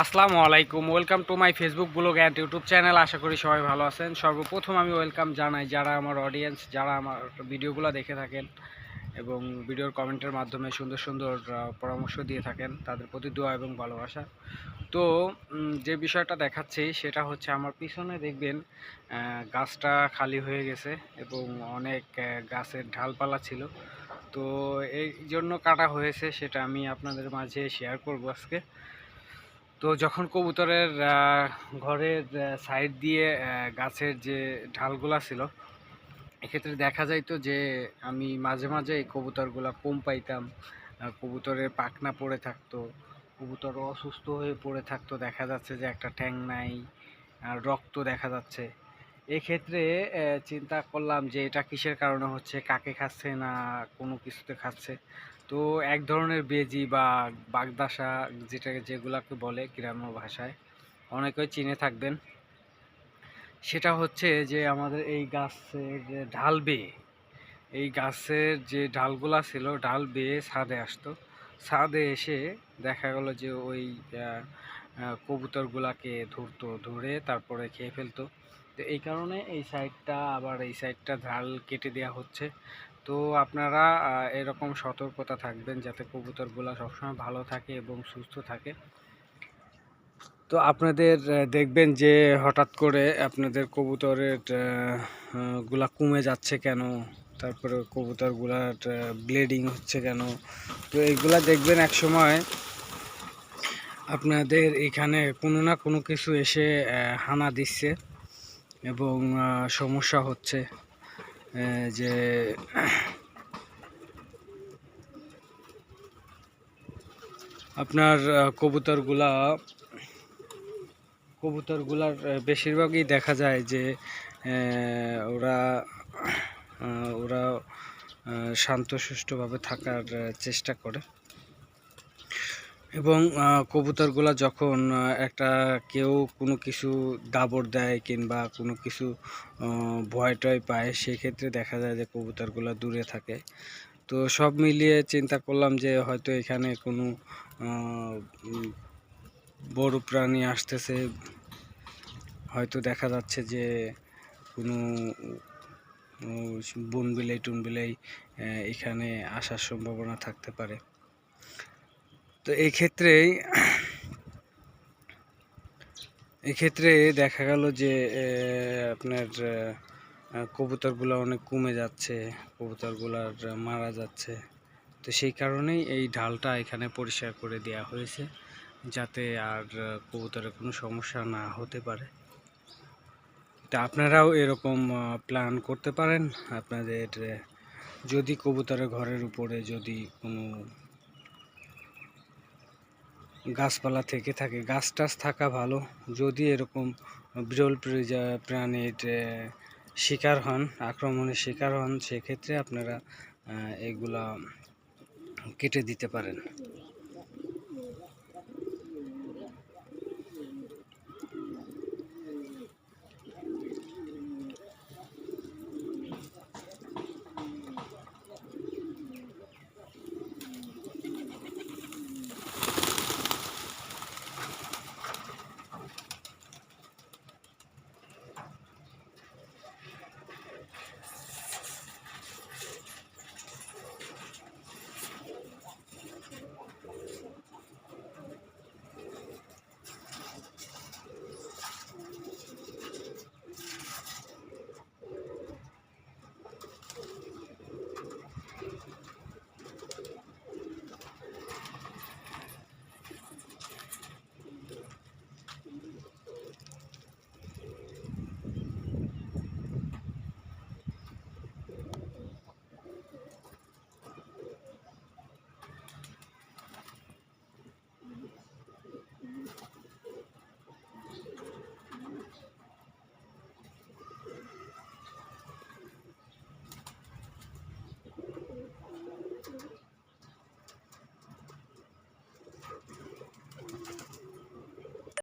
আসসালামু আলাইকুম। Welcome to my Facebook blog and YouTube channel আশা করি সবাই ভালো আছেন। সর্বপ্রথম আমি ওয়েলকাম জানাই যারা আমার অডিয়েন্স যারা আমার ভিডিওগুলো দেখে থাকেন এবং ভিডিওর কমেন্টের মাধ্যমে সুন্দর সুন্দর পরামর্শ দিয়ে থাকেন, তাদের প্রতি দোয়া এবং ভালোবাসা। তো যে বিষয়টা দেখাচ্ছি সেটা হচ্ছে আমার পিছনে দেখবেন গাছটা খালি হয়ে গেছে এবং অনেক গাছের ঢালপালা ছিল। তো এই জন্য কাটা হয়েছে, সেটা আমি আপনাদের মাঝে শেয়ার করব আজকে। তো যখন কবুতরের ঘরের সাইড দিয়ে গাছের যে ঢালগুলা ছিল, এক্ষেত্রে দেখা যাইতো যে আমি মাঝে মাঝে এই কবুতরগুলা কম পাইতাম। কবুতরের পাখনা পড়ে থাকতো, কবুতর অসুস্থ হয়ে পড়ে থাকতো। দেখা যাচ্ছে যে একটা ট্যাং নাই রক্ত দেখা যাচ্ছে। এক্ষেত্রে চিন্তা করলাম যে এটা কিসের কারণে হচ্ছে, কাকে খাচ্ছে না কোনো কিছুতে খাচ্ছে। তো এক ধরনের বেজি বা বাগদাসা যেটাকে যেগুলাকে বলে গ্রাম্য ভাষায় অনেকেই চিনে থাকবেন। সেটা হচ্ছে যে আমাদের এই গাছের যে ঢাল বেয়ে, এই গাছের যে ডালগুলা ছিল, ডাল বেয়ে ছাদে আসতো। ছাদে এসে দেখা গেল যে ওই কবুতরগুলাকে ধরতো, ধরে তারপরে খেয়ে ফেলতো। তো এই কারণে এই সাইডটা আবার এই সাইডটা ঢাল কেটে দেওয়া হচ্ছে। তো আপনারা এরকম সতর্কতা থাকবেন যাতে কবুতরগুলা সবসময় ভালো থাকে এবং সুস্থ থাকে। তো আপনাদের দেখবেন যে হঠাৎ করে আপনাদের কবুতরেরগুলা কমে যাচ্ছে কেন? তারপরে কবুতরগুলার ব্লিডিং হচ্ছে কেন? তো এইগুলা দেখবেন এক সময় আপনাদের এখানে কোনো না কোনো কিছু এসে হানা দিচ্ছে। এবং সমস্যা হচ্ছে যে আপনার কবুতরগুলা, কবুতরগুলার বেশিরভাগই দেখা যায় যে ওরা ওরা শান্ত, সুষ্ঠুভাবে থাকার চেষ্টা করে। এবং কবুতরগুলা যখন একটা কেউ কোনো কিছু দাবড় দেয় কিংবা কোনো কিছু ভয় টয় পায়, সেক্ষেত্রে দেখা যায় যে কবুতরগুলা দূরে থাকে। তো সব মিলিয়ে চিন্তা করলাম যে হয়তো এখানে কোনো বড় প্রাণী আসতেছে। হয়তো দেখা যাচ্ছে যে কোনো বন বিলাই টুন বিলাই এখানে আসার সম্ভাবনা থাকতে পারে। তো এই ক্ষেত্রেই এক্ষেত্রে দেখা গেল যে আপনার কবুতরগুলো অনেক কমে যাচ্ছে, কবুতরগুলার মারা যাচ্ছে। তো সেই কারণেই এই ঢালটা এখানে পরিষ্কার করে দেওয়া হয়েছে, যাতে আর কবুতরের কোনো সমস্যা না হতে পারে। তা আপনারাও এরকম প্ল্যান করতে পারেন। আপনাদের যদি কবুতরের ঘরের উপরে যদি কোনো গাছপালা থেকে থাকে। গাছ টাছ থাকা ভালো। যদি এরকম বিরল প্রাণীর শিকার হন, আক্রমণের শিকার হন, সেক্ষেত্রে আপনারা এগুলা কেটে দিতে পারেন।